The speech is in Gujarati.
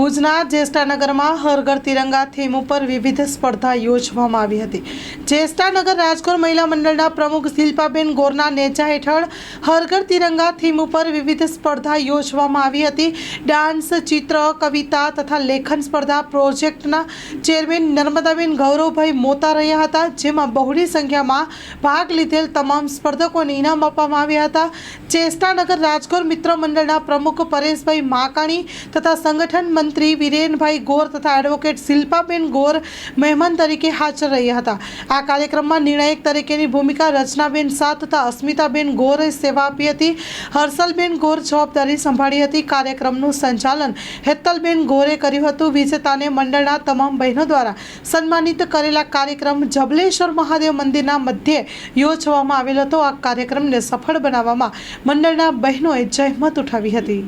ભુજના જ્યેષ્ઠાનગરમાં હરઘર તિરંગા થીમ ઉપર વિવિધ સ્પર્ધા યોજવામાં આવી હતી. જ્યેષ્ઠાનગર રાજકોટ મહિલા મંડળના પ્રમુખ શિલ્પાબેન ગોરના નેજા હેઠળ હરઘર તિરંગા થીમ ઉપર વિવિધ સ્પર્ધા યોજવામાં આવી હતી. ડાન્સ, ચિત્ર, કવિતા તથા લેખન સ્પર્ધા પ્રોજેક્ટના ચેરમેન નર્મદાબેન ગૌરવભાઈ મોતા રહ્યા હતા, જેમાં બહોળી સંખ્યામાં ભાગ લીધેલ તમામ સ્પર્ધકોને ઇનામ આપવામાં આવ્યા હતા. જ્યેષ્ઠાનગર રાજકોટ મિત્ર મંડળના પ્રમુખ પરેશભાઈ માકાણી તથા સંગઠન મંત્રી વિરેનભાઈ ગોર તથા એડવોકેટ શિલ્પાબેન ગોર મહેમાન તરીકે હાજર રહ્યા હતા. આ કાર્યક્રમમાં નિર્ણાયક તરીકેની ભૂમિકા રચનાબેન શાહ તથા અસ્મિતાબેન ગોરે સેવા આપી હતી. હર્ષલબેન ગોર જવાબદારી સંભાળી હતી. કાર્યક્રમનું સંચાલન હેતલબેન ગોરે કર્યું હતું. વિજેતાને મંડળના તમામ બહેનો દ્વારા સન્માનિત કરેલા કાર્યક્રમ જબલેશ્વર મહાદેવ મંદિરના મધ્યે યોજવામાં આવેલો હતો. આ કાર્યક્રમને સફળ બનાવવામાં મંડળના બહેનોએ જહેમત ઉઠાવી હતી.